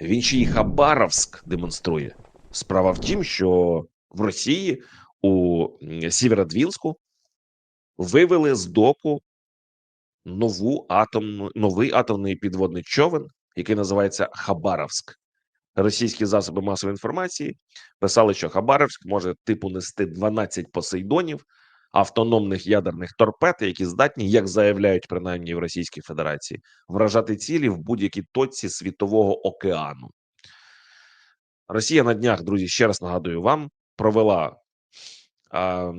Він ще й Хабаровськ демонструє. Справа в тім, що в Росії у Сєвєродвінську вивели з доку нову атомну новий атомний підводний човен, який називається Хабаровськ. Російські засоби масової інформації писали, що Хабаровськ може типу нести 12 посейдонів автономних ядерних торпед, які здатні, як заявляють принаймні в Російській Федерації, вражати цілі в будь-якій точці світового океану. Росія на днях, друзі, ще раз нагадую вам, провела а,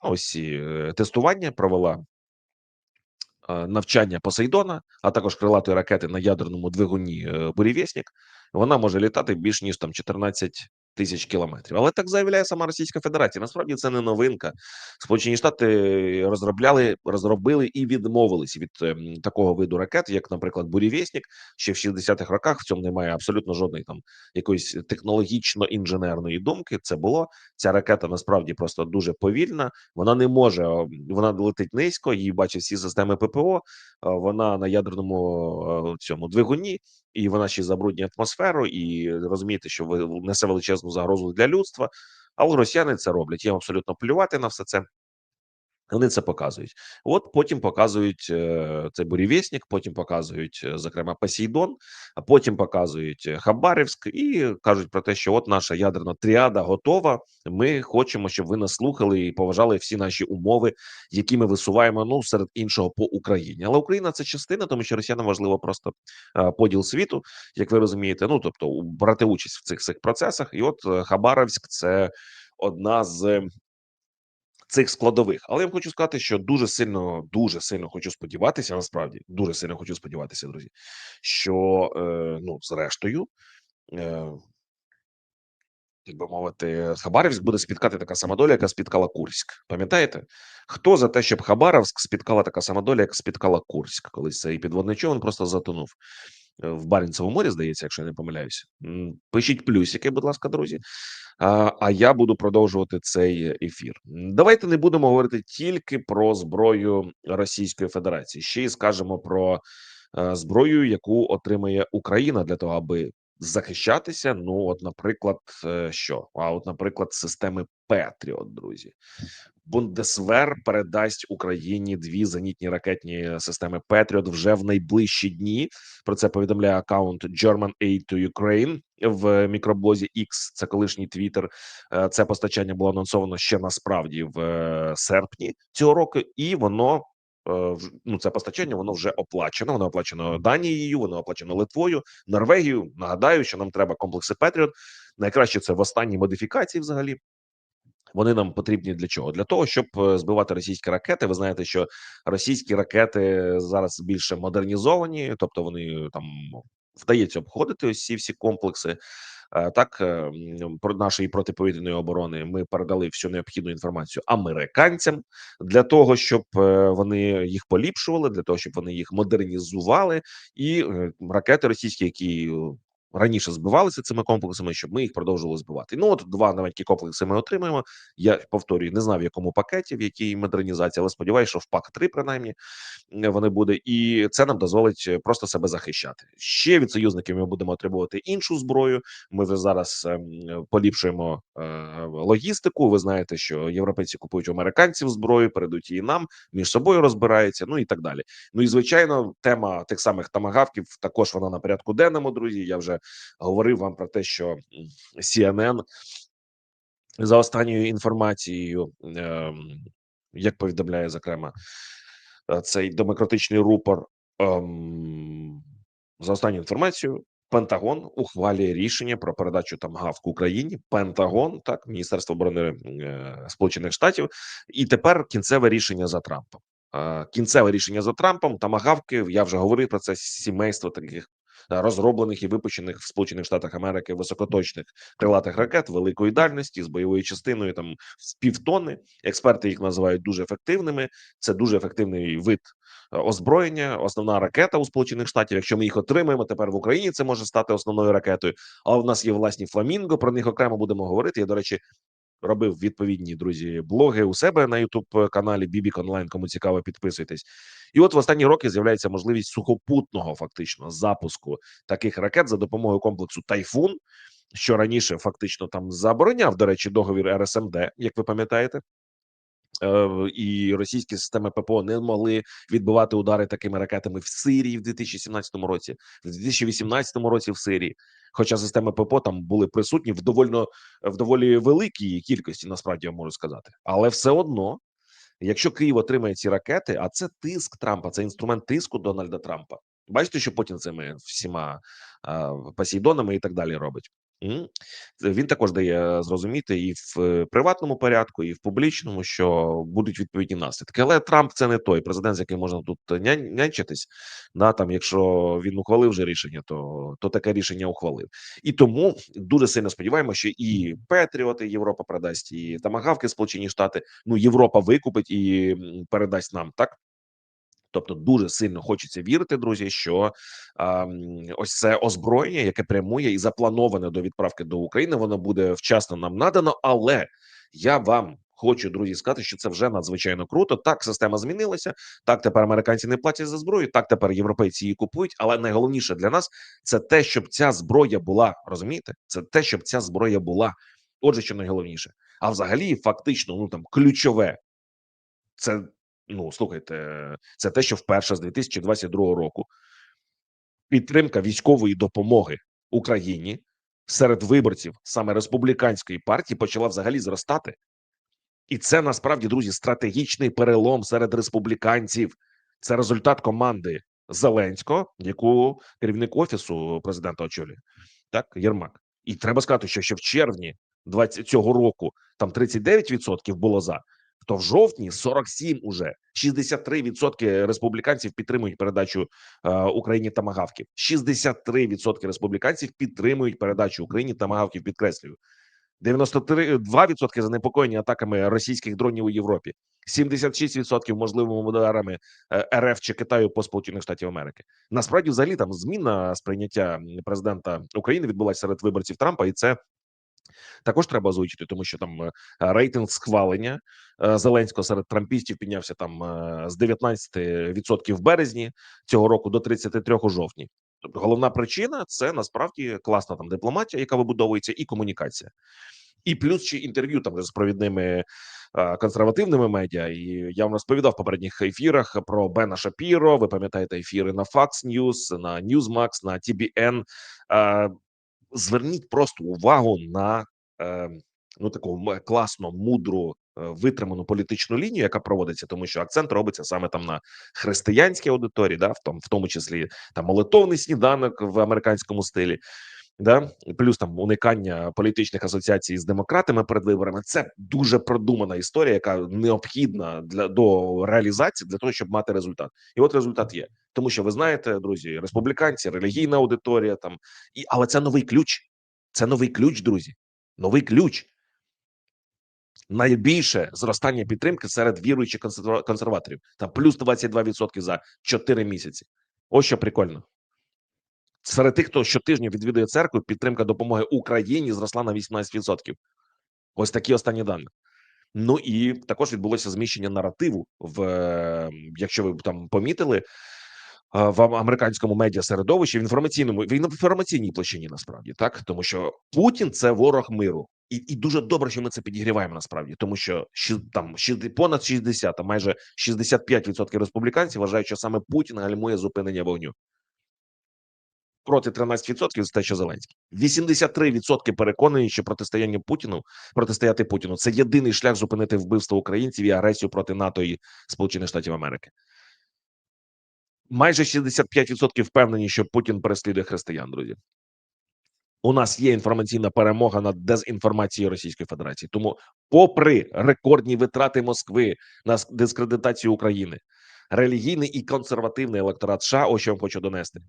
ось е, тестування, провела е, навчання Посейдона, а також крилатої ракети на ядерному двигуні е, «Бурєвєснік». Вона може літати більш ніж там 14 тисяч кілометрів. Але так заявляє сама Російська Федерація. Насправді це не новинка. Сполучені Штати розробляли, розробили і відмовились від ем, такого виду ракет, як, наприклад, «Бурєвєснік». Ще в 60-х роках в цьому немає абсолютно жодної там якоїсь технологічно-інженерної думки. Це було ця ракета насправді просто дуже повільна. Вона не може вона летить низько. Її бачать всі системи ППО. Вона на ядерному цьому двигуні, і вона ще забруднює атмосферу. І розумієте, що ви несе величезну загрозу для людства. А от росіяни це роблять. Їм абсолютно плювати на все це. Вони це показують. От потім показують е, цей бурєвєснік, потім показують, е, зокрема, Посейдон, а потім показують е, Хабарівськ і кажуть про те, що от наша ядерна тріада готова. Ми хочемо, щоб ви нас слухали і поважали всі наші умови, які ми висуваємо. Ну серед іншого по Україні. Але Україна це частина, тому що росіянам важливо просто поділ світу, як ви розумієте. Ну тобто брати участь в цих цих процесах. І от Хабаровськ це одна з цих складових. Але я хочу сказати, що дуже сильно, дуже сильно хочу сподіватися. Насправді дуже сильно хочу сподіватися, друзі, що е, ну, зрештою, е, як би мовити, Хабаровськ буде спіткати така сама доля, яка спіткала Курськ. Пам'ятаєте, хто за те, щоб Хабаровськ спіткала така сама доля, як спіткала Курськ, колись цей підводний човен просто затонув в Баренцевому морі, здається, якщо я не помиляюся. Пишіть плюсики, будь ласка, друзі. А, я буду продовжувати цей ефір. Давайте не будемо говорити тільки про зброю Російської Федерації, ще й скажемо про зброю, яку отримає Україна для того, аби захищатися. Ну, от, наприклад, е, що? А от, наприклад, системи Петріот, друзі. Бундесвер передасть Україні дві зенітні ракетні системи Петріот вже в найближчі дні. Про це повідомляє аккаунт German Aid to Ukraine в мікроблозі X. Це колишній Твіттер. Е, Це постачання було анонсовано ще насправді в е, серпні цього року, і воно. Е, Ну, це постачання, воно вже оплачено. Воно оплачено Данією, воно оплачено Литвою, Норвегією. Нагадаю, що нам треба комплекси Петріот. Найкраще це в останній модифікації, взагалі. Вони нам потрібні для чого? Для того, щоб е, збивати російські ракети. Ви знаєте, що російські ракети зараз більше модернізовані, тобто вони там вдається обходити ці всі комплекси. Е, Так, е, про нашої протиповітряної оборони ми передали всю необхідну інформацію американцям для того, щоб е, вони їх поліпшували, для того, щоб вони їх модернізували, і е, ракети російські, які раніше збивалися цими комплексами, щоб ми їх продовжували збивати. Ну от два новенькі комплекси ми отримаємо. Я повторюю, не знав в якому пакеті, в якій модернізації, але сподіваюся, що в пак 3 принаймні е, вони буде, і це нам дозволить е, просто себе захищати. Ще від союзників ми будемо отримувати іншу зброю. Ми вже зараз ем, поліпшуємо е, логістику. Ви знаєте, що європейці купують американців зброю, передуть її нам, між собою розбираються, ну і так далі. Ну і звичайно, тема тих самих тамагавків також вона на порядку денному. Друзі, я вже говорив вам про те, що CNN за останньою інформацією, ем, як повідомляє зокрема е, цей демократичний рупор, ем, за останньою інформацією, Пентагон ухвалює рішення про передачу тамагавк Україні. Пентагон, так, Міністерство оборони е, Сполучених Штатів, і тепер кінцеве рішення за Трампом. Е, Кінцеве рішення за Трампом. Тамагавки. Я вже говорив про це сімейство таких розроблених і випущених в Сполучених Штатах Америки високоточних крилатих ракет великої дальності з бойовою частиною там з півтони. Експерти їх називають дуже ефективними. Це дуже ефективний вид е, озброєння. Основна ракета у Сполучених Штатів. Якщо ми їх отримаємо, тепер в Україні це може стати основною ракетою. Але в нас є власні фламінго. Про них окремо будемо говорити. Я до речі. Робив відповідні друзі блоги у себе на youtube каналі Бібік Онлайн. Кому цікаво, підписуйтесь. І от в останні роки з'являється можливість сухопутного фактично запуску таких ракет за допомогою комплексу Тайфун, що раніше фактично там забороняв, до речі, договір РСМД, як ви пам'ятаєте. Е, і російські системи ППО не могли відбивати удари такими ракетами в Сирії в 2017 році, в 2018 році в Сирії. Хоча системи ППО там були присутні в довольно в доволі великій кількості, насправді я можу сказати, але все одно, якщо Київ отримає ці ракети, а це тиск Трампа, це інструмент тиску Дональда Трампа. Бачите, що Путін цими всіма а, посейдонами і так далі робить. Він також дає зрозуміти і в е, приватному порядку, і в публічному, що будуть відповідні наслідки. Але Трамп це не той президент, з яким можна тут нянь- нянчитись. Да, там, якщо він ухвалив вже рішення, то, то таке рішення ухвалив. І тому дуже сильно сподіваємося, що і Петріоти Європа передасть, і Тамагавки Сполучені Штати. Ну Європа викупить і передасть нам так. Тобто дуже сильно хочеться вірити, друзі, що м, ось це озброєння, яке прямує і заплановане до відправки до України, воно буде вчасно нам надано. Але я вам хочу, друзі, сказати, що це вже надзвичайно круто. Так, система змінилася. Так, тепер американці не платять за зброю. Так, тепер європейці її купують. Але найголовніше для нас це те, щоб ця зброя була. Розумієте? Це те, щоб ця зброя була. Отже, що найголовніше, а взагалі, фактично, ну там ключове це ну слухайте, це те, що вперше з 2022 року підтримка військової допомоги Україні серед виборців саме республіканської партії почала взагалі зростати, і це насправді друзі стратегічний перелом серед республіканців. Це результат команди Зеленського, яку керівник офісу президента очолює, так Єрмак. І треба сказати, що ще в червні 20 цього року там 39% було за. То в жовтні 47 уже 63% республіканців підтримують передачу е, Україні тамагавків. 63% республіканців підтримують передачу Україні тамагавків. Підкреслюю 93% занепокоєні атаками російських дронів у Європі. 76% можливими ударами е, РФ чи Китаю по Сполучених Штатів Америки. Насправді, взагалі, там зміна сприйняття президента України відбулася серед виборців Трампа, і це також треба озвучити, тому що там е, рейтинг схвалення е, Зеленського серед трампістів піднявся там е, з 19% в березні цього року до 33% у жовтні. Тобто головна причина це насправді класна там дипломатія, яка вибудовується, і комунікація, і плюс ще інтерв'ю там з провідними е, консервативними медіа. І я вам розповідав в попередніх ефірах про Бена Шапіро. Ви пам'ятаєте ефіри на Fox News, на Newsmax, на TBN. Е, Зверніть просто увагу на ну таку класно, мудру, е, витриману політичну лінію, яка проводиться, тому що акцент робиться саме там на християнській аудиторії, да, в тому, в тому числі там молитовний сніданок в американському стилі. Да, плюс там уникання політичних асоціацій з демократами перед виборами. Це дуже продумана історія, яка необхідна для до реалізації для того, щоб мати результат. І от результат є, тому що ви знаєте, друзі, республіканці, релігійна аудиторія там і але це новий ключ. Це новий ключ, друзі. Новий ключ. Найбільше зростання підтримки серед віруючих консерваторів. Там плюс 22% за 4 місяці. Ось що прикольно. Серед тих, хто щотижня відвідує церкву, підтримка допомоги Україні зросла на 18%. Ось такі останні дані. Ну і також відбулося зміщення наративу в е, якщо ви там помітили в американському медіа середовищі в інформаційному в інформаційній площині насправді так, тому що Путін це ворог миру, і, і дуже добре, що ми це підігріваємо насправді, тому що там понад 60, а майже 65% республіканців вважають, що саме Путін гальмує зупинення вогню. Проти 13% це що Зеленський. 83% переконані, що протистояння Путіну протистояти Путіну це єдиний шлях зупинити вбивство українців і агресію проти НАТО і Сполучених Штатів Америки. Майже 65% впевнені, що Путін переслідує християн. Друзі, у нас є інформаційна перемога над дезінформацією Російської Федерації. Тому, попри рекордні витрати Москви на дискредитацію України, релігійний і консервативний електорат США, ось що вам хочу донести,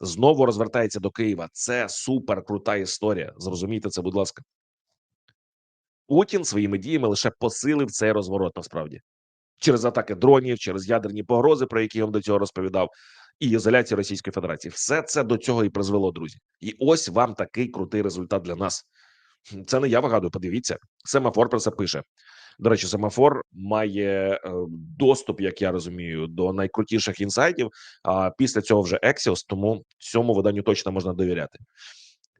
знову розвертається до Києва. Це супер крута історія. Зрозумійте це, будь ласка. Путін своїми діями лише посилив цей розворот. Насправді через атаки дронів, через ядерні погрози, про які я вам до цього розповідав, і ізоляція Російської Федерації. Все це до цього і призвело, друзі. І ось вам такий крутий результат для нас. Це не я вигадую. Подивіться, семафор про це пише. До речі, семафор має е, доступ, як я розумію, до найкрутіших інсайдів. А після цього вже Axios, тому цьому виданню точно можна довіряти.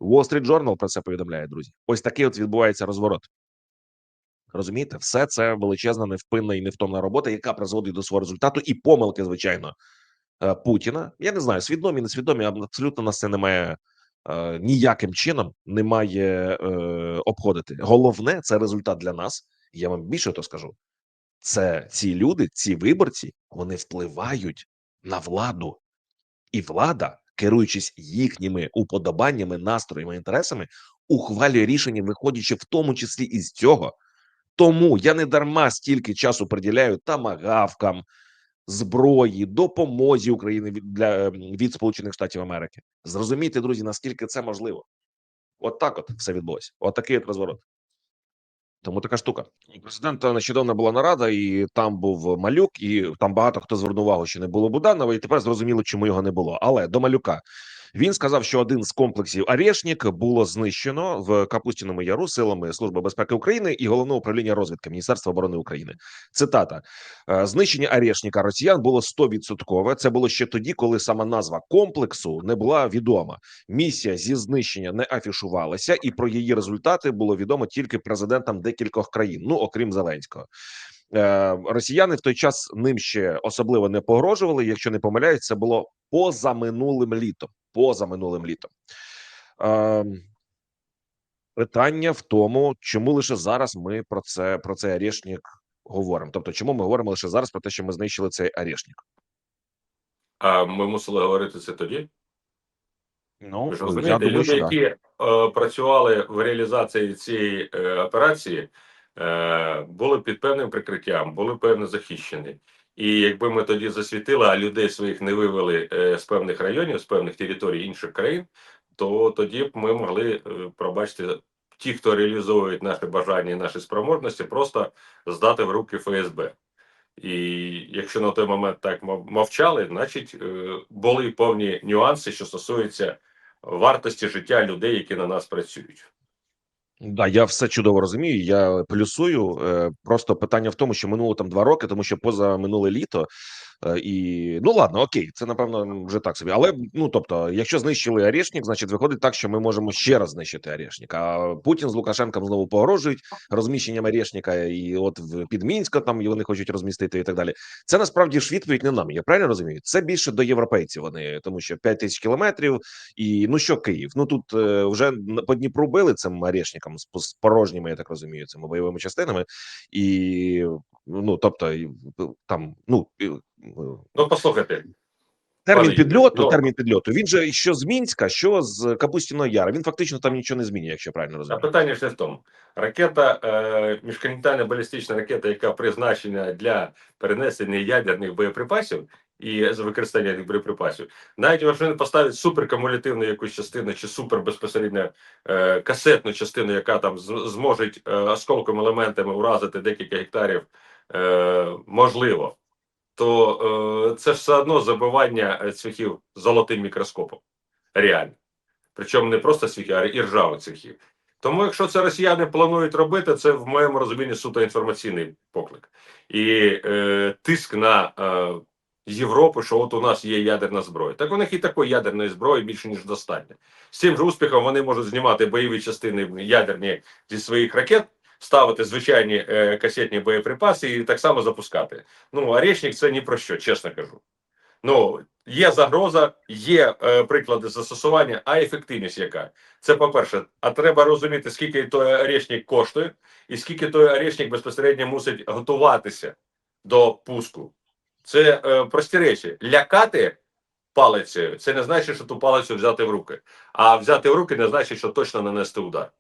Wall Street Journal про це повідомляє, друзі. Ось такий от відбувається розворот. Розумієте, все це величезна, невпинна і невтомна робота, яка призводить до свого результату, і помилки, звичайно, е, Путіна. Я не знаю, свідомі, несвідомі, абсолютно нас це немає е, ніяким чином не має е, обходити. Головне це результат для нас. Я вам більше то скажу. Це ці люди, ці виборці, вони впливають на владу, і влада, керуючись їхніми уподобаннями, настроями, інтересами, ухвалює рішення, виходячи в тому числі із цього. Тому я не дарма стільки часу приділяю тамагавкам, зброї, допомозі України від для ем, від Сполучених Штатів Америки. Зрозумійте, друзі, наскільки це можливо. От так от все відбулося. От такий от розворот. Тому така штука. Президента нещодавно була нарада, і там був малюк, і там багато хто звернув увагу, що не було Буданова, і тепер зрозуміло, чому його не було. Але до малюка він сказав, що один з комплексів Арешнік було знищено в Капустіному Яру силами Служби безпеки України і головного управління розвідки Міністерства оборони України. Цитата: «Е, знищення Арешніка росіян було 100%. Це було ще тоді, коли сама назва комплексу не була відома. Місія зі знищення не афішувалася, і про її результати було відомо тільки президентам декількох країн, ну окрім Зеленського. Е, Росіяни в той час ним ще особливо не погрожували. Якщо не помиляюсь, це було поза минулим літом. Поза минулим літом. Е, Питання в тому, чому лише зараз ми про це про цей арешник говоримо. Тобто, чому ми говоримо лише зараз про те, що ми знищили цей арешник? А ми мусили говорити це тоді. Ну Ви ж я думаю, люди, що які е, працювали в реалізації цієї е, операції, е, були під певним прикриттям, були певно захищені. І якби ми тоді засвітили, а людей своїх не вивели е, з певних районів, з певних територій інших країн, то тоді б ми могли, е, пробачте, ті, хто реалізовують наші бажання і наші спроможності, просто здати в руки ФСБ. І якщо на той момент так мов- мовчали, значить е, були певні нюанси, що стосуються вартості життя людей, які на нас працюють. Да, я все чудово розумію. Я плюсую. Е, Просто питання в тому, що минуло там два роки, тому що поза минуле літо. Е, І ну ладно, окей, це напевно вже так собі. Але ну тобто, якщо знищили Арешник, значить виходить так, що ми можемо ще раз знищити Арешник. А Путін з Лукашенком знову погрожують розміщенням Арешника, і от в під Мінська там вони хочуть розмістити і так далі. Це насправді ж відповідь не нам. Я правильно розумію? Це більше до європейців. Вони тому, що 5 тисяч кілометрів, і ну що Київ? Ну тут е, вже по Дніпру били цим Арешником з, порожніми, я так розумію, цими бойовими частинами, і ну тобто там ну Ну, послухайте, термін Пане підльоту. ну- термін підльоту. Він же що з Мінська, що з Капустіного Яра. Він фактично там нічого не змінює, якщо я правильно а питання не в тому. Ракета, е, міжконтинентальна балістична ракета, яка призначена для перенесення ядерних боєприпасів і з використання ядерних боєприпасів, навіть якщо вони поставить суперкумулятивну якусь частину чи супер безпосередньо е, касетну частину, яка там зможе е, осколковими елементами уразити декілька гектарів, е, можливо, то е, це все одно забивання е, цвяхів золотим мікроскопом. Реально. Причому не просто цвяхів, а і ржавих цвяхів. Тому, якщо це росіяни планують робити, це в моєму розумінні суто інформаційний поклик. І е, тиск на е, Європу, що от у нас є ядерна зброя. Так у них і такої ядерної зброї більше, ніж достатньо. З цим же успіхом вони можуть знімати бойові частини ядерні зі своїх ракет, ставити звичайні е, касетні боєприпаси і так само запускати. Ну, Орешник це ні про що, чесно кажу. Ну, є загроза, є е, приклади застосування, а ефективність яка? Це по-перше, а треба розуміти, скільки той орешник коштує, і скільки той орешник безпосередньо мусить готуватися до пуску. Це е, прості речі. Лякати палицею це не значить, що ту палицю взяти в руки. А взяти в руки не значить, що точно нанести удар.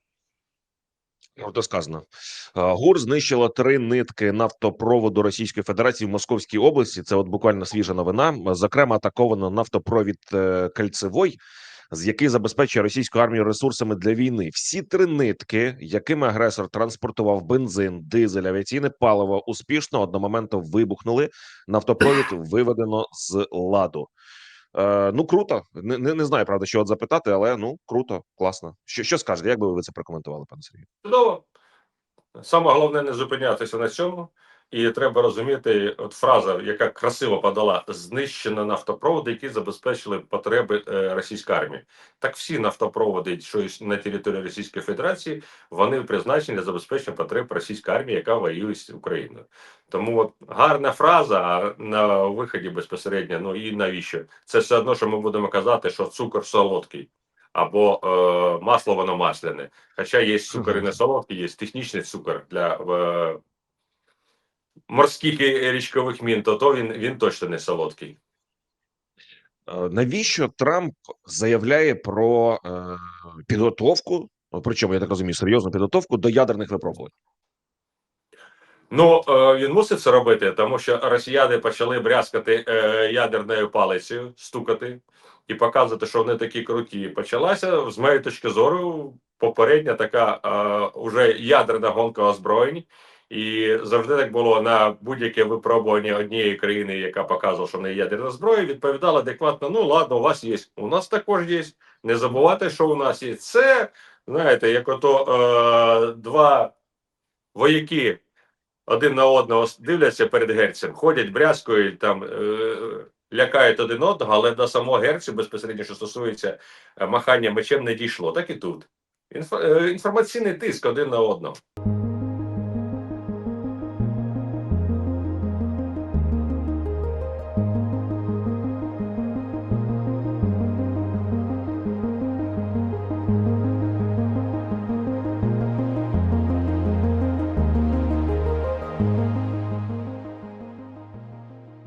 Ну, сказано. Е, ГУР знищила три нитки нафтопроводу Російської Федерації в Московській області. Це от буквально свіжа новина. Зокрема, атаковано нафтопровід е, Кальцевой, з який забезпечує російську армію ресурсами для війни. Всі три нитки, якими агресор транспортував бензин, дизель, авіаційне паливо, успішно одномоментно вибухнули. Нафтопровід виведено з ладу. Е, ну круто. Не, не, не знаю, правда, що от запитати, але ну круто, класно. Що, що скажете? Як би ви це прокоментували, пане Сергію? Чудово. Саме головне не зупинятися на цьому. І треба розуміти, от фраза, яка красиво подала: знищено нафтопроводи, які забезпечили потреби е, російської армії. Так всі нафтопроводи, що на території Російської Федерації, вони призначені для забезпечення потреб російської армії, яка воює з Україною. Тому от гарна фраза а на виході безпосередньо. Ну і навіщо? Це все одно, що ми будемо казати, що цукор солодкий. Або е, масло воно масляне. Хоча є цукор і не солодкий, є технічний цукор для е, морських і річкових мін, то, то він, він точно не солодкий. Е, Навіщо Трамп заявляє про е, підготовку? Причому я так розумію, серйозну підготовку до ядерних випробувань? Ну е, він мусить це робити, тому що росіяни почали брязкати е, ядерною палицею, стукати і показувати, що вони такі круті. Почалася з моєї точки зору попередня така е, уже ядерна гонка озброєнь. І завжди так було на будь-яке випробування однієї країни, яка показувала, що в неї ядерна зброя, відповідала адекватно: ну ладно, у вас є, у нас також є. Не забувайте, що у нас є. Це знаєте, як ото е, два вояки один на одного дивляться перед герцем, ходять, брязкують, там е, лякають один одного, але до самого герцю безпосередньо, що стосується е, махання мечем, не дійшло. Так і тут. Інфо, е, інформаційний тиск один на одного.